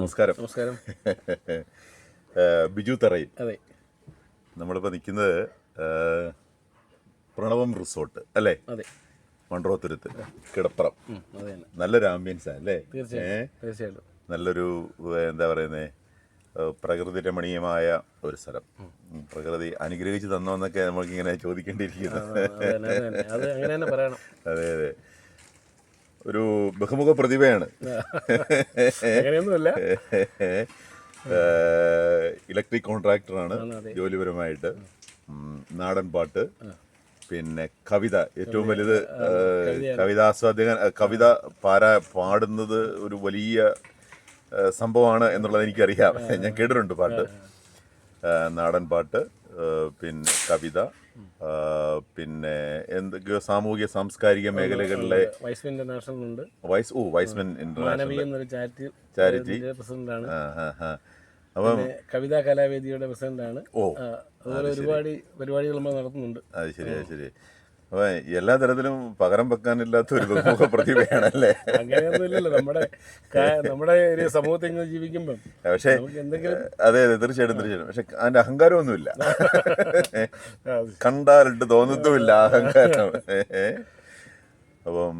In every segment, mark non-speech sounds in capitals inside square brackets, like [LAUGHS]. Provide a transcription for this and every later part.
നമസ്കാരം. നമസ്കാരം. [LAUGHS] ബിജു തറയിൽ. അതെ. നമ്മളിപ്പോൾ നിൽക്കുന്നത് പ്രണവം റിസോർട്ട് അല്ലേ? അതെ. മൺട്രോത്തുരുത്ത് കിടപ്പുറം. നല്ലൊരു ആംബിയൻസ് അല്ലേ? തീർച്ചയായും തീർച്ചയായിട്ടും. നല്ലൊരു എന്താ പറയുന്നത് പ്രകൃതി രമണീയമായ ഒരു സ്ഥലം. പ്രകൃതി അനുഗ്രഹിച്ച് തന്നോ എന്നൊക്കെ നമുക്കിങ്ങനെ ചോദിക്കേണ്ടിയിരിക്കുന്നു. [LAUGHS] അതെ അത് തന്നെ അത് അങ്ങനെ തന്നെ പറയണം അതെ അതെ ഒരു ബഹുമുഖ പ്രതിഭയാണ്. അങ്ങനെയൊന്നുമില്ല. ഇലക്ട്രിക് കോൺട്രാക്ടറാണ്. ജോലിപരമായിട്ട്. നാടൻ പാട്ട്. പിന്നെ കവിത. ഏറ്റവും വലുത് കവിതാസ്വാദകൻ കവിത പാരാ പാടുന്നത് ഒരു വലിയ സംഭവമാണ് എന്നുള്ളത് എനിക്കറിയാം. ഞാൻ കേട്ടിട്ടുണ്ട് പാട്ട്. നാടൻ പാട്ട് പിന്നെ കവിത. പിന്നെ എന്തൊക്കെയോ സാമൂഹിക സാംസ്കാരിക മേഖലകളിലെ വൈസ് ഇന്റർനാഷണൽ ഉണ്ട്. വൈസ് ഓ വൈസ്മെൻ ഇന്റർനാഷണൽ ചാരിറ്റി പ്രസിഡന്റാണ്. അപ്പം കവിതാ കലാവേദിയുടെ പ്രസിഡന്റാണ്. ഓ അതുപോലെ ഒരുപാട് പരിപാടികൾ നമ്മൾ നടത്തുന്നുണ്ട്. അത് ശരി അത് ശരി. അപ്പൊ എല്ലാ തരത്തിലും പകരം വെക്കാനില്ലാത്ത ഒരു ബഹുമുഖ പ്രതിഭയാണല്ലേ? അങ്ങനെയൊന്നും ഇല്ലല്ലോ നമ്മുടെ നമ്മുടെ ഒരു സമൂഹത്തിൽ ജീവിക്കുമ്പോൾ ജീവിക്കുമ്പം പക്ഷേ അതെ അതെ തീർച്ചയായിട്ടും തീർച്ചയായിട്ടും. പക്ഷെ അതിന്റെ അഹങ്കാരമൊന്നുമില്ല. കണ്ടാലിട്ട് തോന്നത്തുമില്ല അഹങ്കാരം. അപ്പം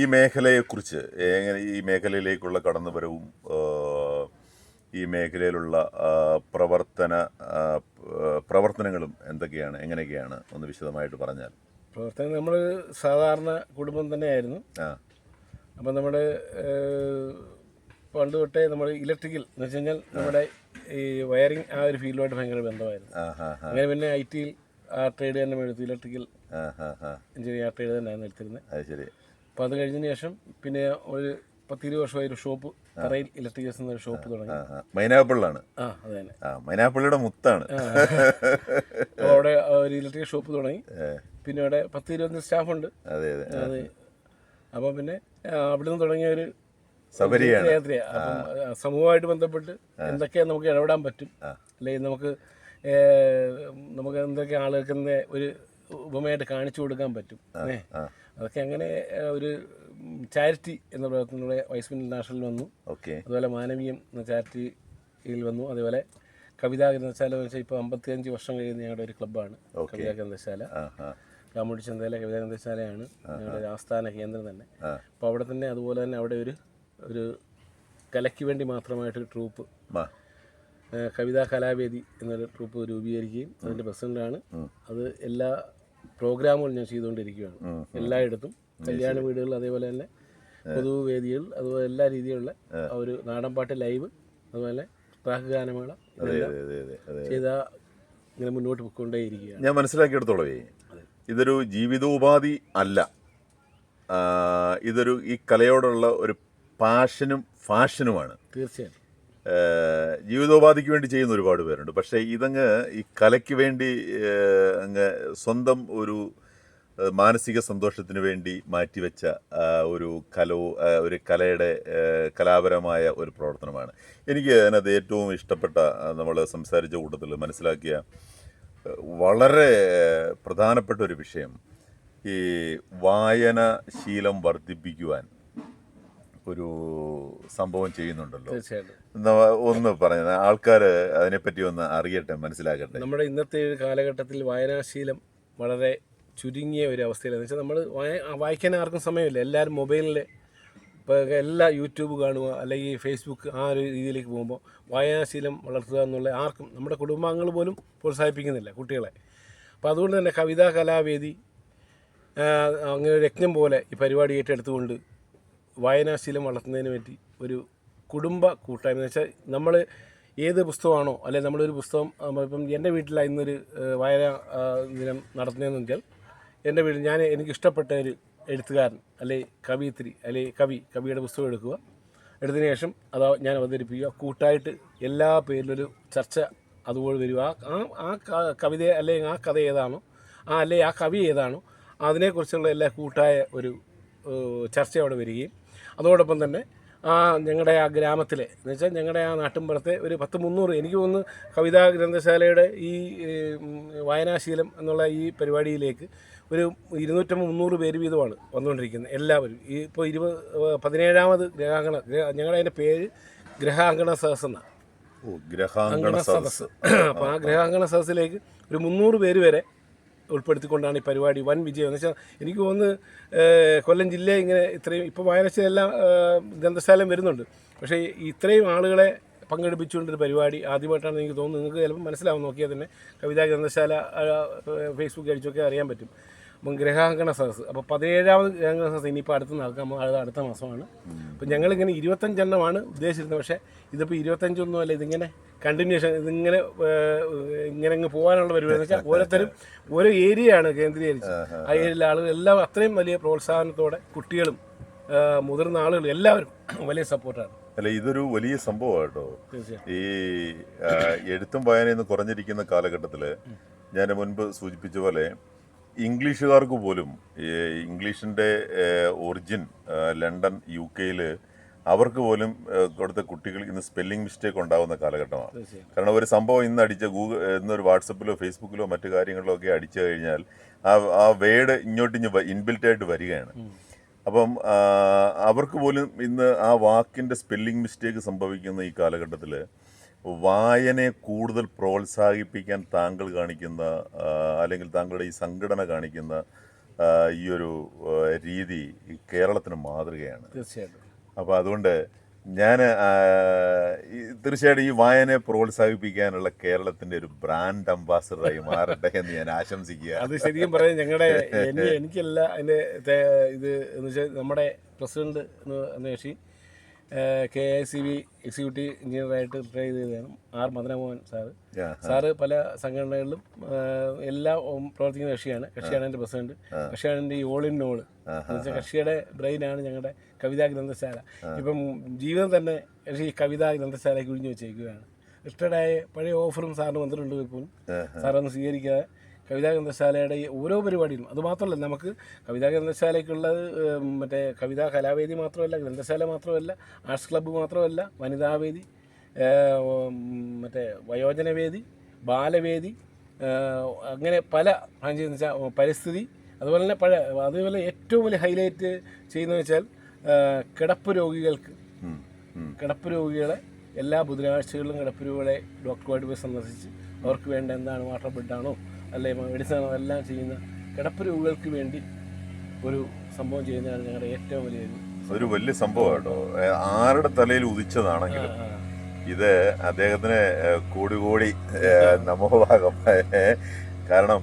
ഈ മേഖലയെക്കുറിച്ച് എങ്ങനെ ഈ മേഖലയിലേക്കുള്ള കടന്നുവരവും ഈ മേഖലയിലുള്ള പ്രവർത്തന പ്രവർത്തനങ്ങളും എന്തൊക്കെയാണ് എങ്ങനെയൊക്കെയാണ് ഒന്ന് വിശദമായിട്ട് പറഞ്ഞാൽ? പ്രവർത്തനം നമ്മൾ സാധാരണ കുടുംബം തന്നെയായിരുന്നു. ആ. അപ്പം നമ്മുടെ പണ്ട് തൊട്ടേ നമ്മൾ ഇലക്ട്രിക്കൽ എന്ന് വെച്ച് കഴിഞ്ഞാൽ നമ്മുടെ ഈ വയറിംഗ് ആ ഒരു ഫീൽഡുമായിട്ട് ഭയങ്കര ബന്ധമായിരുന്നു. അങ്ങനെ പിന്നെ ഐ ടിയിൽ ആ ട്രേഡ് തന്നെ എടുത്തു ഇലക്ട്രിക്കൽ എഞ്ചിനീയർ ആ ട്രേഡ് തന്നെയായിരുന്നു എടുത്തിരുന്നത്. അത് ശരി. അപ്പോൾ അത് കഴിഞ്ഞതിന് ശേഷം പിന്നെ ഒരു പത്തിരുപത് വർഷമായി ഒരു ഷോപ്പ് തറയിൽ ഇലക്ട്രിക്കൽസ് എന്നൊരു ഷോപ്പ് തുടങ്ങി. മൈനാപ്പിള്ളാണ് ആ അത് തന്നെ. ആ മൈനാപ്പിളിയുടെ മുത്താണ്. അവിടെ ഒരു ഇലക്ട്രിക്കൽ ഷോപ്പ് തുടങ്ങി. പിന്നെ അവിടെ പത്ത് ഇരുപത്തഞ്ച് സ്റ്റാഫുണ്ട്. അതെ അതെ അത് അപ്പോൾ പിന്നെ അവിടെ അവിടുന്ന് തുടങ്ങിയ ഒരു സമൂഹമായിട്ട് ബന്ധപ്പെട്ട് എന്തൊക്കെ നമുക്ക് ഇടപെടാൻ പറ്റും? അല്ലെങ്കിൽ നമുക്ക് നമുക്ക് എന്തൊക്കെ ആളുകൾക്ക് ഒരു ഉപമയായിട്ട് കാണിച്ചു കൊടുക്കാൻ പറ്റും. അതൊക്കെ അങ്ങനെ ഒരു ചാരിറ്റി എന്ന പ്രവർത്തനത്തിലൂടെ വൈസ് ഇന്റർനാഷണലിൽ വന്നു. ഓക്കെ. അതുപോലെ മാനവീയം എന്ന ചാരിറ്റിയിൽ വന്നു. അതേപോലെ കവിതാ ഗ്രന്ഥശാല എന്ന് വെച്ചാൽ ഇപ്പോൾ അമ്പത്തിയഞ്ച് വർഷം കഴിയുന്ന ഞങ്ങളുടെ ഒരു ക്ലബ്ബാണ്. കവിതാ ഗ്രന്ഥശാല കാമുടി ചന്തയിലെ കവിതാ ഗ്രന്ഥശാലയാണ് ഞങ്ങളുടെ ആസ്ഥാന കേന്ദ്രം തന്നെ. അപ്പൊ അപ്പോൾ അവിടെ തന്നെ അതുപോലെ തന്നെ അവിടെ ഒരു ഒരു കലയ്ക്ക് വേണ്ടി മാത്രമായിട്ട് ട്രൂപ്പ് കവിതാ കലാവേദി എന്നൊരു ട്രൂപ്പ് രൂപീകരിക്കുകയും അതിന്റെ പ്രസിഡന്റാണ്. അത് എല്ലാ പ്രോഗ്രാമുകളും ഞാൻ ചെയ്തുകൊണ്ടിരിക്കുകയാണ്. എല്ലായിടത്തും കല്യാണ വീടുകൾ അതേപോലെ തന്നെ പൊതുവേദികൾ അതുപോലെ എല്ലാ രീതിയിലുള്ള ഒരു നാടൻപാട്ട് ലൈവ് അതുപോലെ ട്രാക്ക് ഗാനമേള ചെയ്ത ഇങ്ങനെ മുന്നോട്ട് പോയിക്കൊണ്ടേയിരിക്കുകയാണ്. ഞാൻ മനസ്സിലാക്കിയെടുത്തോളവേ ഇതൊരു ജീവിതോപാധി അല്ല. ഇതൊരു ഈ കലയോടുള്ള ഒരു പാഷനും ഫാഷനുമാണ് തീർച്ചയായിട്ടും. ഏ, ജീവിതോപാധിക്ക് വേണ്ടി ചെയ്യുന്ന ഒരുപാട് പേരുണ്ട്. പക്ഷേ ഇതങ്ങ് ഈ കലയ്ക്ക് വേണ്ടി അങ്ങ് സ്വന്തം ഒരു മാനസിക സന്തോഷത്തിന് വേണ്ടി മാറ്റിവെച്ച ഒരു കലോ ഒരു കലയുടെ കലാപരമായ ഒരു പ്രവർത്തനമാണ്. എനിക്ക് അതിനകത്ത് ഏറ്റവും ഇഷ്ടപ്പെട്ട നമ്മൾ സംസാരിച്ച കൂട്ടത്തിൽ മനസ്സിലാക്കിയ വളരെ പ്രധാനപ്പെട്ട ഒരു വിഷയം ഈ വായന ശീലം വർദ്ധിപ്പിക്കുവാൻ ഒരു സംഭവം ചെയ്യുന്നുണ്ടല്ലോ. ഒന്ന് പറഞ്ഞ ആൾക്കാർ അതിനെപ്പറ്റി ഒന്ന് അറിയട്ടെ മനസ്സിലാക്കട്ടെ. നമ്മുടെ ഇന്നത്തെ ഒരു കാലഘട്ടത്തിൽ വായനാശീലം വളരെ ചുരുങ്ങിയ ഒരു അവസ്ഥയിലാണ് വെച്ചാൽ നമ്മൾ വായിക്കാൻ ആർക്കും സമയമില്ല. എല്ലാവരും മൊബൈലിൽ ഇപ്പോൾ എല്ലാ യൂട്യൂബ് കാണുക അല്ലെങ്കിൽ ഫേസ്ബുക്ക് ആ ഒരു രീതിയിലേക്ക് പോകുമ്പോൾ വായനാശീലം വളർത്തുക എന്നുള്ള ആർക്കും നമ്മുടെ കുടുംബാംഗങ്ങൾ പോലും പ്രോത്സാഹിപ്പിക്കുന്നില്ല കുട്ടികളെ. അപ്പോൾ അതുകൊണ്ട് തന്നെ കവിതാ കലാവേദി അങ്ങനെ ഒരു യജ്ഞം പോലെ ഈ പരിപാടി ഏറ്റെടുത്തുകൊണ്ട് വായനാശീലം വളർത്തുന്നതിന് വേണ്ടി ഒരു കുടുംബ കൂട്ടായ്മ എന്ന് വെച്ചാൽ നമ്മൾ ഏത് പുസ്തകമാണോ അല്ലെങ്കിൽ നമ്മളൊരു പുസ്തകം നമ്മളിപ്പം എന്റെ വീട്ടിലാണ് ഇന്നൊരു വായന ദിനം നടത്തുന്നതെന്ന് വെച്ചാൽ എന്റെ വീട്ടിൽ ഞാൻ എനിക്ക് ഇഷ്ടപ്പെട്ട ഒരു എഴുത്തുകാരൻ അല്ലെ കവിയത്രി അല്ലെ കവി കവിയുടെ പുസ്തകം എടുക്കുക. എടുത്തതിന് ശേഷം അത് ഞാൻ അവതരിപ്പിക്കുക. കൂട്ടായിട്ട് എല്ലാ പേരിലൊരു ചർച്ച അതുപോലെ വരിക. ആ ആ- കവിത അല്ലെങ്കിൽ ആ കഥ ഏതാണോ ആ അല്ലെ ആ കവി ഏതാണോ അതിനെക്കുറിച്ചുള്ള എല്ലാ കൂട്ടായ ഒരു ചർച്ച അവിടെ വരികയും അതോടൊപ്പം തന്നെ ആ ഞങ്ങളുടെ ആ ഗ്രാമത്തിലെ എന്ന് വെച്ചാൽ ഞങ്ങളുടെ ആ നാട്ടിൻപുറത്തെ ഒരു പത്ത് മുന്നൂറ് എനിക്ക് തോന്നുന്നു കവിതാ ഗ്രന്ഥശാലയുടെ ഈ വായനാശീലം എന്നുള്ള ഈ പരിപാടിയിലേക്ക് ഒരു ഇരുന്നൂറ്റമ്പത് മുന്നൂറ് പേര് വീതമാണ് വന്നുകൊണ്ടിരിക്കുന്നത് എല്ലാവരും. ഈ ഇപ്പോൾ ഇരുപത് പതിനേഴാമത് ഗ്രഹാങ്കണ ഗ്രഹ- ഞങ്ങളുടെ അതിന്റെ പേര് ഗ്രഹാങ്കണ സദസ് എന്നാണ് ഓ ഗ്രഹാങ്കണ സദസ് അപ്പോൾ ആ ഗ്രഹാങ്കണ സദസ്സിലേക്ക് ഒരു മുന്നൂറ് പേര് വരെ ഉൾപ്പെടുത്തിക്കൊണ്ടാണ് ഈ പരിപാടി വൻ വിജയം. എന്ന് വെച്ചാൽ എനിക്ക് തോന്നുന്നു കൊല്ലം ജില്ല ഇങ്ങനെ ഇത്രയും ഇപ്പോൾ വായനശാലെല്ലാം ഗ്രന്ഥശാലം വരുന്നുണ്ട്. പക്ഷേ ഇത്രയും ആളുകളെ പങ്കെടുപ്പിച്ചുകൊണ്ടൊരു പരിപാടി ആദ്യമായിട്ടാണ് എനിക്ക് തോന്നുന്നത്. നിങ്ങൾക്ക് ചിലപ്പോൾ മനസ്സിലാവും നോക്കിയാൽ തന്നെ കവിതാ ഗ്രന്ഥശാല ഫേസ്ബുക്ക് അടിച്ചൊക്കെ അറിയാൻ പറ്റും. അപ്പം ഗ്രഹാങ്കണ സദസ് അപ്പോൾ പതിനേഴാമത് ഗ്രഹാങ്കണ സദസ് ഇനിയിപ്പോൾ അടുത്ത് നടക്കാൻ അത് അടുത്ത മാസമാണ്. അപ്പം ഞങ്ങളിങ്ങനെ ഇരുപത്തഞ്ചെണ്ണമാണ് ഉദ്ദേശിച്ചിരുന്നത്. പക്ഷേ ഇതിപ്പോൾ ഇരുപത്തഞ്ചൊന്നും അല്ല ഇതിങ്ങനെ കണ്ടിന്യൂഷൻ ഇതിങ്ങനെ ഇങ്ങനെ അങ്ങ് പോകാനുള്ള പരിപാടി എന്ന് വെച്ചാൽ ഓരോരുത്തരും ഓരോ ഏരിയയാണ് കേന്ദ്രീകരിച്ച് ആ ഏരിയയിലെ ആളുകൾ എല്ലാം അത്രയും വലിയ പ്രോത്സാഹനത്തോടെ കുട്ടികളും മുതിർന്ന ആളുകളും എല്ലാവരും വലിയ സപ്പോർട്ടാണ്. അല്ല ഇതൊരു വലിയ സംഭവമാണ് കേട്ടോ ഈ എഴുത്തും വായനയെന്ന് കുറഞ്ഞിരിക്കുന്ന കാലഘട്ടത്തിൽ ഞാൻ മുൻപ് സൂചിപ്പിച്ച പോലെ ഇംഗ്ലീഷുകാർക്ക് പോലും ഇംഗ്ലീഷിന്റെ ഒറിജിൻ ലണ്ടൻ യു കെയിൽ അവർക്ക് പോലും കൊടുത്ത കുട്ടികൾ ഇന്ന് സ്പെല്ലിംഗ് മിസ്റ്റേക്ക് ഉണ്ടാകുന്ന കാലഘട്ടമാണ്. കാരണം ഒരു സംഭവം ഇന്ന് അടിച്ച ഗൂഗിൾ ഇന്നൊരു വാട്സപ്പിലോ ഫേസ്ബുക്കിലോ മറ്റു കാര്യങ്ങളിലോ ഒക്കെ അടിച്ചു കഴിഞ്ഞാൽ ആ ആ വേഡ് ഇങ്ങോട്ടിഞ്ഞ് ഇൻബിൽറ്റ് ആയിട്ട് വരികയാണ്. അപ്പം അവർക്ക് പോലും ഇന്ന് ആ വാക്കിന്റെ സ്പെല്ലിംഗ് മിസ്റ്റേക്ക് സംഭവിക്കുന്ന ഈ കാലഘട്ടത്തിൽ വായനയെ കൂടുതൽ പ്രോത്സാഹിപ്പിക്കാൻ താങ്കൾ കാണിക്കുന്ന അല്ലെങ്കിൽ താങ്കളുടെ ഈ സംഘടന കാണിക്കുന്ന ഈ ഒരു രീതി കേരളത്തിന് മാതൃകയാണ്. തീർച്ചയായിട്ടും. അപ്പോൾ അതുകൊണ്ട് ഞാൻ തീർച്ചയായിട്ടും ഈ വായനയെ പ്രോത്സാഹിപ്പിക്കാനുള്ള കേരളത്തിന്റെ ഒരു ബ്രാൻഡ് അംബാസഡറായി മാറട്ടെ എന്ന് ഞാൻ ആശംസിക്കുക അത് ശരിക്കും പറയാൻ ഞങ്ങളുടെ എനി എനിക്കല്ല അതിന്റെ ഇത് എന്ന് വെച്ചാൽ നമ്മുടെ പ്രസിഡന്റ് എന്ന് കക്ഷി K I C B executive എഞ്ചിനീയറായിട്ട് retire ചെയ്തതാണ്. R Madanamohan sir. സാറ് പല സംഘടനകളിലും എല്ലാ പ്രവർത്തിക്കുന്ന കക്ഷിയാണ്. കക്ഷിയാണ് എന്റെ പ്രസിഡന്റ്. കക്ഷിയാണ് എന്റെ ഈ ഓൾ ഇൻ ഓൾ കക്ഷിയുടെ ബ്രെയിനാണ് ഞങ്ങളുടെ കവിതാ ഗ്രന്ഥശാല. ഇപ്പം ജീവിതം തന്നെ കക്ഷി കവിതാ ഗ്രന്ഥശാലയ്ക്ക് ഒഴിഞ്ഞു വെച്ചേക്കുകയാണ് റിട്ടയർഡായ പഴയ ഓഫറും സാറിന് വന്നിട്ടുണ്ട് ഇപ്പോഴും സാറൊന്ന് സ്വീകരിക്കാതെ കവിതാ ഗ്രന്ഥശാലയുടെ ഈ ഓരോ പരിപാടിയിലും അതുമാത്രമല്ല നമുക്ക് കവിതാ ഗ്രന്ഥശാലയ്ക്കുള്ളത് മറ്റേ കവിതാ കലാവേദി മാത്രമല്ല ഗ്രന്ഥശാല മാത്രമല്ല ആർട്സ് ക്ലബ്ബ് മാത്രമല്ല വനിതാവേദി മറ്റേ വയോജനവേദി ബാലവേദി അങ്ങനെ പല വെച്ചാൽ പരിസ്ഥിതി അതുപോലെ തന്നെ പഴയ അതുപോലെ ഏറ്റവും വലിയ ഹൈലൈറ്റ് ചെയ്യുന്നതെന്ന് വെച്ചാൽ കിടപ്പ് രോഗികൾക്ക്. കിടപ്പ് രോഗികളെ എല്ലാ ബുധനാഴ്ചകളിലും കിടപ്പ് രോഗികളെ ഡോക്ടറുമായിട്ട് പോയി സന്ദർശിച്ച് അവർക്ക് വേണ്ട എന്താണ് വാട്ടർ ബെഡാണോ അല്ലെ മെഡിസിനോ എല്ലാം ചെയ്യുന്ന കിടപ്പ് രോഗികൾക്ക് വേണ്ടി ഒരു സംഭവം ചെയ്യുന്നതാണ് ഞങ്ങളുടെ ഏറ്റവും വലിയ ഒരു വലിയ സംഭവം കേട്ടോ. ആരുടെ തലയിൽ ഉദിച്ചതാണെങ്കിലും ഇത് അദ്ദേഹത്തിന് കൂടി കോടി നമോഭാഗം കാരണം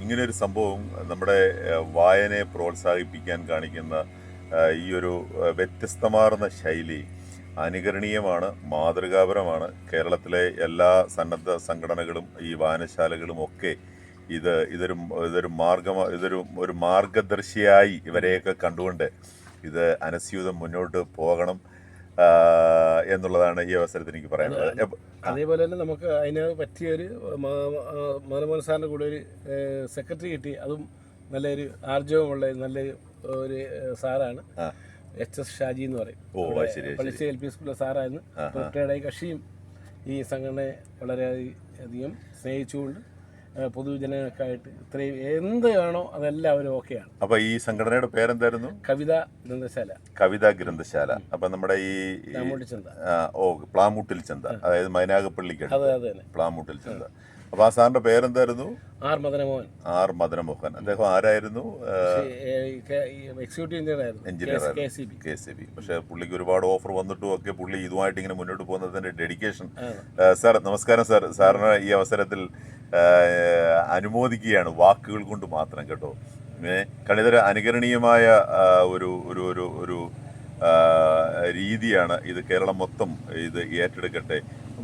ഇങ്ങനൊരു സംഭവം നമ്മുടെ വായനയെ പ്രോത്സാഹിപ്പിക്കാൻ കാണിക്കുന്ന ഈ ഒരു വ്യത്യസ്തമാർന്ന ശൈലി അനുകരണീയമാണ് മാതൃകാപരമാണ്. കേരളത്തിലെ എല്ലാ സന്നദ്ധ സംഘടനകളും ഈ വായനശാലകളും ഒക്കെ ഇത് ഇതൊരു ഇതൊരു മാർഗമ ഇതൊരു ഒരു മാർഗദർശിയായി ഇവരെയൊക്കെ കണ്ടുകൊണ്ട് ഇത് അനസ്യൂതം മുന്നോട്ട് പോകണം എന്നുള്ളതാണ് ഈ അവസരത്തിൽ എനിക്ക് പറയാനുള്ളത്. അതേപോലെ തന്നെ നമുക്ക് അതിന് പറ്റിയൊരു മനമോഹൻ സാറിന്റെ കൂടെ ഒരു സെക്രട്ടറി കിട്ടി. അതും നല്ലൊരു ആർജവമുള്ള നല്ലൊരു ഒരു സാറാണ്. എച്ച് എസ് ഷാജി എന്ന് പറയും. ഓ ശരി ശരി പള്ളിശ്ശേ എൽ പി സ്കൂളിലെ സാറായിരുന്നു. റിട്ടയർഡായി കക്ഷിയും ഈ സംഘടനയെ വളരെയധികം സ്നേഹിച്ചുകൊണ്ട് പൊതുജനങ്ങൾക്കായിട്ട് ഇത്രയും എന്ത് വേണോ അതെല്ലാം അവർ ഓക്കെയാണ്. അപ്പൊ ഈ സംഘടനയുടെ പേരെന്തായിരുന്നു? കവിത ഗ്രന്ഥശാല. കവിത ഗ്രന്ഥശാല. അപ്പൊ നമ്മുടെ ഈ ചന്ത. ഓ പ്ലാമൂട്ടിൽ ചന്ത. അതായത് മൈനാഗപ്പള്ളിക്ക് അതെ അതെ തന്നെ പ്ലാമൂട്ടിൽ ചന്ത. അപ്പൊ ആ സാറിന്റെ പേരെന്തായിരുന്നു? ആർ മദനമോഹൻ. ആർ മദനമോഹൻ. അദ്ദേഹം ആരായിരുന്നു? എക്സിക്യൂട്ടീവ് എഞ്ചിനീയർ ആയിരുന്നു. K C B. പക്ഷെ പുള്ളിക്ക് ഒരുപാട് ഓഫർ വന്നിട്ടും ഒക്കെ പുള്ളി ഇതുമായിട്ട് ഇങ്ങനെ മുന്നോട്ട് പോകുന്നതിന്റെ ഡെഡിക്കേഷൻ സാർ നമസ്കാരം സാർ. സാറിന് ഈ അവസരത്തിൽ അനുമോദിക്കുകയാണ്. വാക്കുകൾ കൊണ്ട് മാത്രം കേട്ടോ. കാരണം ഇതൊരു അനുകരണീയമായ ഒരു ഒരു ഒരു ഒരു രീതിയാണ് ഇത് കേരളം മൊത്തം ഇത് ഏറ്റെടുക്കട്ടെ.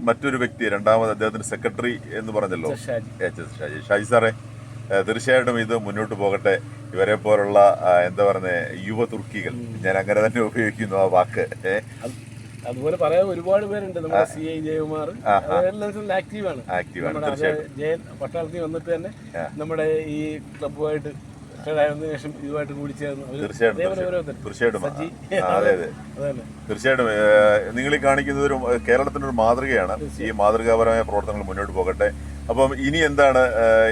മറ്റൊരു വ്യക്തി രണ്ടാമത് അദ്ദേഹത്തിന്റെ സെക്രട്ടറി എന്ന് പറഞ്ഞല്ലോ. H S Shaji. ഷാജി സാറേ തീർച്ചയായിട്ടും ഇത് മുന്നോട്ട് പോകട്ടെ. ഇവരെ പോലുള്ള എന്താ പറയുന്നത് യുവ തുർക്കികൾ ഞാൻ അങ്ങനെ തന്നെ ഉപയോഗിക്കുന്നു ആ വാക്ക്. അതുപോലെ പറയാൻ ഒരുപാട് പേരുണ്ട്. നമ്മുടെ സി ഐ ജയകുമാർ. എല്ലാത്തിലും ആക്റ്റീവാണ് ആക്റ്റീവാണ് ജയൻ പട്ടാളത്തിൽ വന്നിട്ട് തന്നെ നമ്മുടെ ഈ ക്ലബ്ബുമായിട്ട് ആയതിനു ശേഷം ഇതുമായിട്ട് കൂടി ചേർന്ന് തീർച്ചയായിട്ടും അതെ അതെ. തീർച്ചയായിട്ടും നിങ്ങൾ ഈ കാണിക്കുന്നത് ഒരു കേരളത്തിന്റെ ഒരു മാതൃകയാണ്. ഈ മാതൃകാപരമായ പ്രവർത്തനങ്ങൾ മുന്നോട്ട് പോകട്ടെ. അപ്പം ഇനി എന്താണ്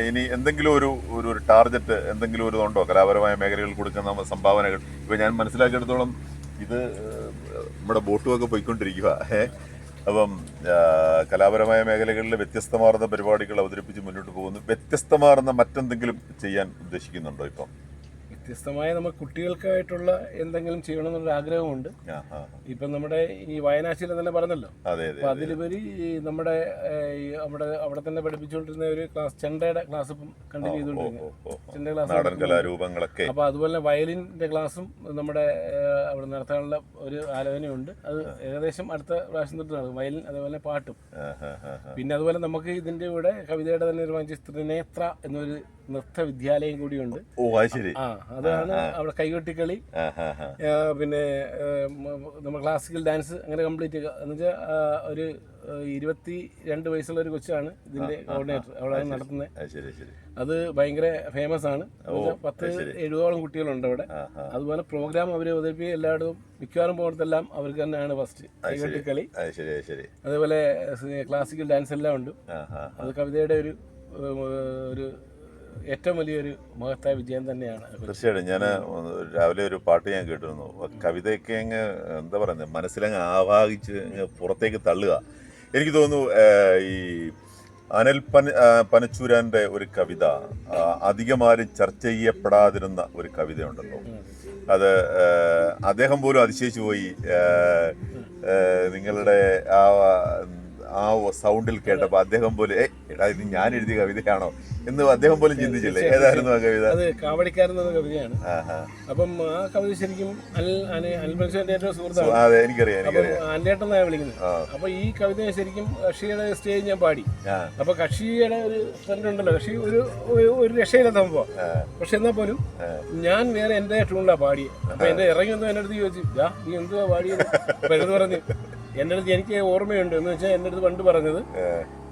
ഇനി എന്തെങ്കിലും ഒരു ഒരു ടാർജറ്റ് ടാർഗറ്റ് എന്തെങ്കിലും ഒരു ഉണ്ടോ കലാപരമായ മേഖലകളിൽ കൊടുക്കുന്ന സംഭാവനകൾ. ഇപ്പൊ ഞാൻ മനസ്സിലാക്കിയെടുത്തോളം ഇത് നമ്മുടെ ബോട്ടുമൊക്കെ പോയിക്കൊണ്ടിരിക്കുക അപ്പം കലാപരമായ മേഖലകളിൽ വ്യത്യസ്തമാർന്ന പരിപാടികൾ അവതരിപ്പിച്ച് മുന്നോട്ട് പോകുന്നു. വ്യത്യസ്തമാർന്ന മറ്റെന്തെങ്കിലും ചെയ്യാൻ ഉദ്ദേശിക്കുന്നുണ്ടോ ഇപ്പം? വ്യത്യസ്തമായ നമുക്ക് കുട്ടികൾക്കായിട്ടുള്ള എന്തെങ്കിലും ചെയ്യണമെന്നുള്ള ആഗ്രഹമുണ്ട്. ഇപ്പം നമ്മുടെ ഈ വായനാശീലം തന്നെ പറഞ്ഞല്ലോ. അപ്പൊ അതിലുപരി നമ്മുടെ അവിടെ അവിടെ തന്നെ പഠിപ്പിച്ചുകൊണ്ടിരുന്ന ഒരു ക്ലാസ് ചെണ്ടയുടെ ക്ലാസ് ഇപ്പം കണ്ടിന്യൂ ചെയ്തുകൊണ്ടിരിക്കുന്നത് അതുപോലെ തന്നെ ചെണ്ട ക്ലാസ് കലാരൂപങ്ങളൊക്കെ. അപ്പോൾ അതുപോലെ വയലിന്റെ ക്ലാസ്സും നമ്മുടെ അവിടെ നടത്താനുള്ള ഒരു ആലോചനയുണ്ട്. അത് ഏകദേശം അടുത്ത പ്രാവശ്യം തൊട്ട് നടക്കും. വയലിൻ അതേപോലെ പാട്ടും. പിന്നെ അതുപോലെ നമുക്ക് ഇതിന്റെ കൂടെ കവിതയുടെ തന്നെ ഒരു വാങ്ങിച്ച നേത്ര എന്നൊരു നൃത്ത വിദ്യാലയം കൂടിയുണ്ട്. ഓ ശരി. ആ അതാണ് അവിടെ കൈകൊട്ടിക്കളി പിന്നെ നമ്മൾ ക്ലാസിക്കൽ ഡാൻസ് അങ്ങനെ കംപ്ലീറ്റ് എന്ന് വെച്ചാൽ ഒരു ഇരുപത്തി രണ്ട് വയസ്സുള്ള ഒരു കൊച്ചാണ് ഇതിന്റെ കോർഡിനേറ്റർ അവിടെ നടത്തുന്നത് അത് ഭയങ്കര ഫേമസ് ആണ്. പത്ത് എഴുപതോളം കുട്ടികളുണ്ട് അവിടെ. അതുപോലെ പ്രോഗ്രാം അവർ അവതരിപ്പിക്കുക. എല്ലായിടത്തും മിക്കവാറും പോകുന്നിടത്തെല്ലാം അവർക്ക് തന്നെയാണ് ഫസ്റ്റ് കൈകൊട്ടിക്കളി അതേപോലെ ക്ലാസിക്കൽ ഡാൻസ് എല്ലാം ഉണ്ട്. അത് കവിതയുടെ ഒരു ഒരു ഏറ്റവും വലിയൊരു മഹത്തായ വിജയം തന്നെയാണ്. തീർച്ചയായിട്ടും. ഞാൻ രാവിലെ ഒരു പാട്ട് ഞാൻ കേട്ടിരുന്നു. കവിതയൊക്കെ അങ്ങ് എന്താ പറയുന്നത് മനസ്സിലങ്ങ് ആവാഹിച്ച് അങ്ങ് പുറത്തേക്ക് തള്ളുക. എനിക്ക് തോന്നുന്നു ഈ അനിൽ പന പനച്ചൂരാന്റെ ഒരു കവിത അധികമാരും ചർച്ച ചെയ്യപ്പെടാതിരുന്ന ഒരു കവിതയുണ്ടല്ലോ. അത് അദ്ദേഹം പോലും അതിശയിച്ചു പോയി. നിങ്ങളുടെ ആ ആ സൗണ്ടിൽ കേട്ടപ്പോൾ അദ്ദേഹം പോലും ഏ എടാ ഇത് ഞാൻ എഴുതിയ കവിതയാണോ? എന്ന് അദ്ദേഹം പോലും ചിന്തിച്ചില്ലേ? ഏതായിരുന്നു ആ കവിത? അത് കാവടിക്കാരൻ എന്ന കവിതയാണ്. അപ്പം ആ കവിത ശരിക്കും അതെ എനിക്കറിയാം എനിക്കറിയാം. വിളിക്കുന്നത്. അപ്പൊ ഈ കവിത ശരിക്കും കക്ഷിയുടെ സ്റ്റേജ് ഞാൻ പാടി. അപ്പൊ കക്ഷിയുടെ ഒരു ഫ്രണ്ട് ഉണ്ടല്ലോ. കക്ഷി ഒരു ഒരു- ഒരു സംഭവം. പക്ഷെ എന്നാ പോലും ഞാൻ വേറെ എന്റെ ട്യൂണിലാണ് പാടിയത് അപ്പൊ എന്റെ ഇറങ്ങി ഒന്നും എന്റെ അടുത്ത് ചോദിച്ചു "ദാ, നീ എന്തുവാ പാടിയത്? പറഞ്ഞു എന്റെ അടുത്ത് എനിക്ക് ഓർമ്മയുണ്ട് എന്ന് വെച്ചാൽ എന്റെ അടുത്ത് പണ്ട് പറഞ്ഞത്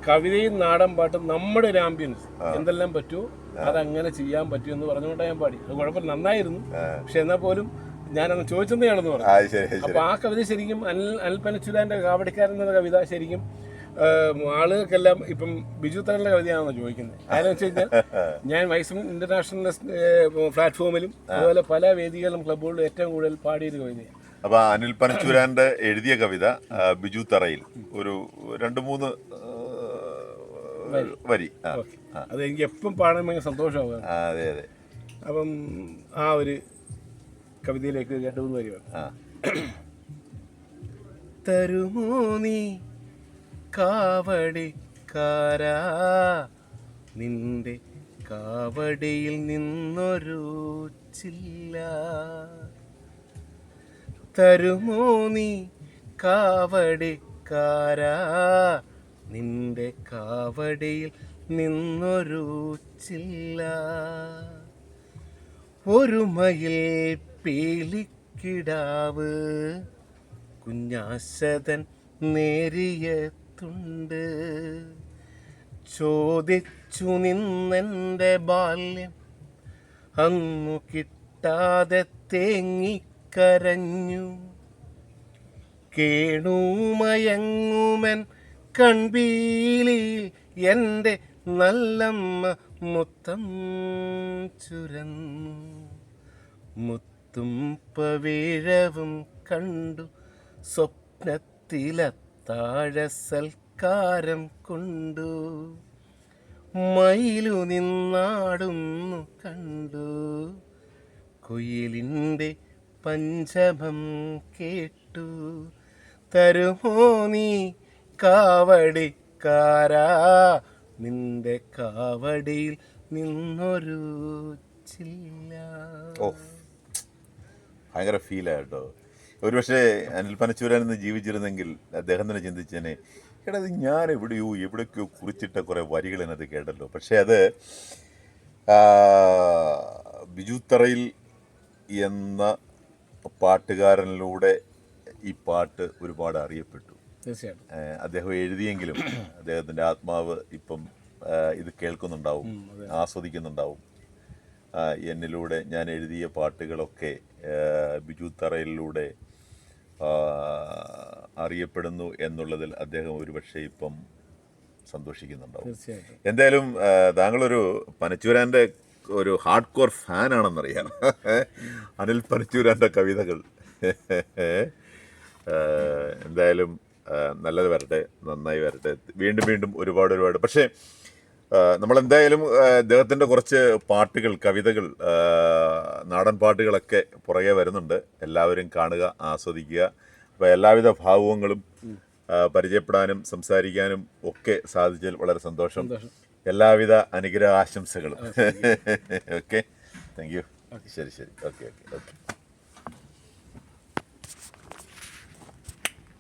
കവിതയും നാടൻ പാട്ടും നമ്മുടെ ഒരു ആംബിയൻസ് എന്തെല്ലാം പറ്റുമോ അതങ്ങനെ ചെയ്യാൻ പറ്റുമോ എന്ന് പറഞ്ഞുകൊണ്ടാണ് ഞാൻ പാടി. അത് കുഴപ്പമില്ല നന്നായിരുന്നു. പക്ഷെ എന്നാൽ പോലും ഞാനന്ന് ചോദിച്ചെന്നെയാണെന്ന് പറഞ്ഞു. അപ്പൊ ആ കവിത ശരിക്കും അനിൽ പനച്ചുലാന്റെ കാവടിക്കാരൻ എന്ന കവിത ശരിക്കും ആളുകൾക്കെല്ലാം ഇപ്പം ബിജു തരലിന്റെ കവിതയാണെന്ന് ചോദിക്കുന്നത് കാരണം വെച്ച് കഴിഞ്ഞാൽ ഞാൻ വൈസം ഇന്റർനാഷണൽ പ്ലാറ്റ്ഫോമിലും അതുപോലെ പല വേദികളിലും ക്ലബുകളിലും ഏറ്റവും കൂടുതൽ പാടിയൊരു കവിതയാണ്. അപ്പൊ അനിൽ പനച്ചൂരാന്റെ എഴുതിയ കവിത ബിജു തറയിൽ. ഒരു രണ്ട് മൂന്ന് വരി. അത് എനിക്ക് എപ്പം പാടാൻ സന്തോഷമാവുക. അതെ അതെ. അപ്പം ആ ഒരു കവിതയിലേക്ക് രണ്ട് മൂന്ന് വരി തരുമോ നീ കാവടിക്കാരാ? നിന്റെ കാവടിയിൽ നിന്നൊരു ചില്ല. തരുമോ നീ? കാവടിക്കാരാ. നിന്റെ കാവടിയിൽ നിന്നൊരു ചില്ല. ഒരു മയിൽ പീലിക്കിടാവ്. കുഞ്ഞാശതൻ നേരിയത്തുണ്ട്. ചോദിച്ചു നിന്നെന്റെ ബാല്യം. അന്നു കിട്ടാതെ തേങ്ങിക്കരഞ്ഞു കേണുമയങ്ങുമൻ കൺപീലിയിൽ എന്റെ നല്ലമ്മ മുത്തം ചുരന്നു. മുത്തും പവിഴവും കണ്ടു സ്വപ്നത്തിലത്താഴ സൽക്കാരം കൊണ്ടു. മയിലു നിന്നാടുന്നു കണ്ടു. കുയിലിന്റെ പഞ്ചമം കേട്ടു. തരുമോ നീ കാവടിക്കാരാ? നിന്റെ കാവടിയിൽ നിന്നൊരു ചില്ല. ഭയങ്കര ഫീലായിട്ടോ ഒരുപക്ഷെ അനിൽ പനച്ചൂരൻ ഇന്ന് ജീവിച്ചിരുന്നെങ്കിൽ അദ്ദേഹം തന്നെ ചിന്തിച്ചേനെ എടാ ഞാൻ എവിടെയോ എവിടേക്കോ കുറിച്ചിട്ട കുറേ വരികൾ എന്നത് കേട്ടല്ലോ. പക്ഷേ അത് ബിജു തറയിൽ എന്ന പാട്ടുകാരനിലൂടെ ഈ പാട്ട് ഒരുപാട് അറിയപ്പെട്ടു. തീർച്ചയായിട്ടും. അദ്ദേഹം എഴുതിയെങ്കിലും അദ്ദേഹത്തിന്റെ ആത്മാവ് ഇപ്പം ഇത് കേൾക്കുന്നുണ്ടാവും ആസ്വദിക്കുന്നുണ്ടാവും. എന്നിലൂടെ ഞാൻ എഴുതിയ പാട്ടുകളൊക്കെ ബിജു തറയിലൂടെ അറിയപ്പെടുന്നു എന്നുള്ളതിൽ അദ്ദേഹം ഒരുപക്ഷെ ഇപ്പം സന്തോഷിക്കുന്നുണ്ടാവും. എന്തായാലും താങ്കളൊരു പനച്ചൂരാന്റെ ഒരു ഹാർഡ് കോർ ഫാനാണെന്നറിയാം അനിൽ പനച്ചൂരാന്റെ കവിതകൾ. എന്തായാലും നല്ലത് വരട്ടെ നന്നായി വരട്ടെ. വീണ്ടും വീണ്ടും ഒരുപാട് ഒരുപാട്. പക്ഷേ നമ്മളെന്തായാലും അദ്ദേഹത്തിന്റെ കുറച്ച് പാട്ടുകൾ കവിതകൾ നാടൻ പാട്ടുകളൊക്കെ പുറകെ വരുന്നുണ്ട്. എല്ലാവരും കാണുക ആസ്വദിക്കുക. അപ്പോൾ എല്ലാവിധ ഭാവങ്ങളും പരിചയപ്പെടാനും സംസാരിക്കാനും ഒക്കെ സാധിച്ചാൽ വളരെ സന്തോഷം. എല്ലാവിധ അനുഗ്രഹ ആശംസകളും ഓക്കെ താങ്ക് [LAUGHS] യു ശരി ശരി. Okay okay okay